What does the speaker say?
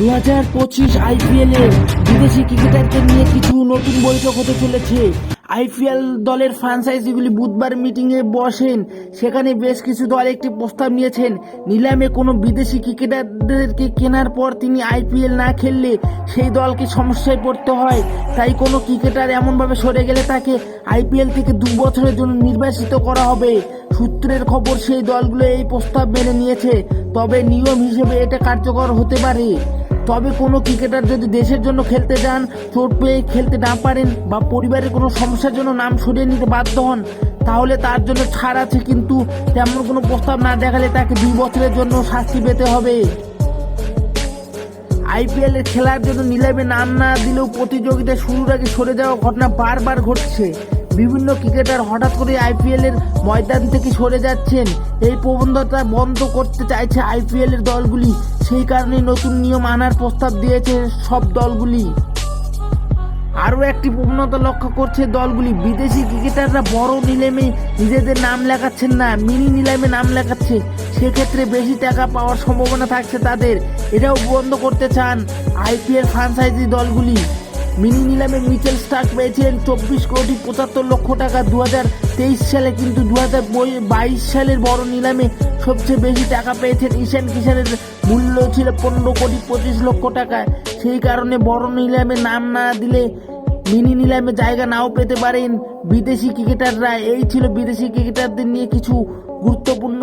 দু হাজার পঁচিশ আইপিএল বিদেশি ক্রিকেটারকে নিয়ে কিছু নতুন বৈঠক হতে চলেছে। আইপিএল দলের ফ্রাঞ্চাইজিগুলি বুধবার মিটিংয়ে বসেন। সেখানে বেশ কিছু দল একটি প্রস্তাব নিয়েছেন। নিলামে কোনো বিদেশি ক্রিকেটারদেরকে কেনার পর তিনি আইপিএল না খেললে সেই দলকে সমস্যায় পড়তে হয়। তাই কোনো ক্রিকেটার এমনভাবে সরে গেলে তাকে আইপিএল থেকে দু বছরের জন্য নির্বাসিত করা হবে। সূত্রের খবর, সেই দলগুলো এই প্রস্তাব মেনে নিয়েছে। তবে নিয়ম হিসেবে এটা কার্যকর হতে পারে। তবে কোনো ক্রিকেটার যদি দেশের জন্য খেলতে যান, চোট পেয়ে খেলতে না পারেন বা পরিবারের কোনো সমস্যার জন্য নাম সরিয়ে নিতে বাধ্য হন, তাহলে তার জন্য ছাড় আছে কিন্তু তেমন কোনো প্রস্তাব না দেখালে তাকে দুই বছরের জন্য শাস্তি পেতে হবে। আইপিএল এর খেলার জন্য নিলামে নাম না দিলেও প্রতিযোগিতা শুরুর আগে সরে যাওয়া ঘটনা বারবার ঘটছে। বিভিন্ন ক্রিকেটার হঠাৎ করে আইপিএল এর ময়দান থেকে সরে যাচ্ছেন। এই প্রবণতা বন্ধ করতে চাইছে আইপিএল এর দলগুলি। সেই কারণে নতুন নিয়ম আনার প্রস্তাব দিয়েছে সব দলগুলি। আরও একটি প্রবণতা লক্ষ্য করছে দলগুলি। বিদেশি ক্রিকেটাররা বড় নিলামে নিজেদের নাম লেখাচ্ছেন না, মিনি নিলামে নাম লেখাচ্ছে। সেক্ষেত্রে বেশি টাকা পাওয়ার সম্ভাবনা থাকছে তাদের। এটাও বন্ধ করতে চান আইপিএল ফ্রাঞ্চাইজি দলগুলি। মিনি নিলামে মিচেল স্টার্ক পেয়েছেন চব্বিশ কোটি পঁচাত্তর লক্ষ টাকা। দু সালে কিন্তু দু সালের বড় নিলামে সবচেয়ে বেশি টাকা পেয়েছেন ঈশান কিষানের মূল্য ছিল পনেরো কোটি পঁচিশ লক্ষ টাকা। সেই কারণে বড় নিলামে নাম না দিলে মিনি নিলামে জায়গা নাও পেতে পারেন বিদেশি ক্রিকেটাররা। এই ছিল বিদেশি ক্রিকেটারদের নিয়ে কিছু গুরুত্বপূর্ণ।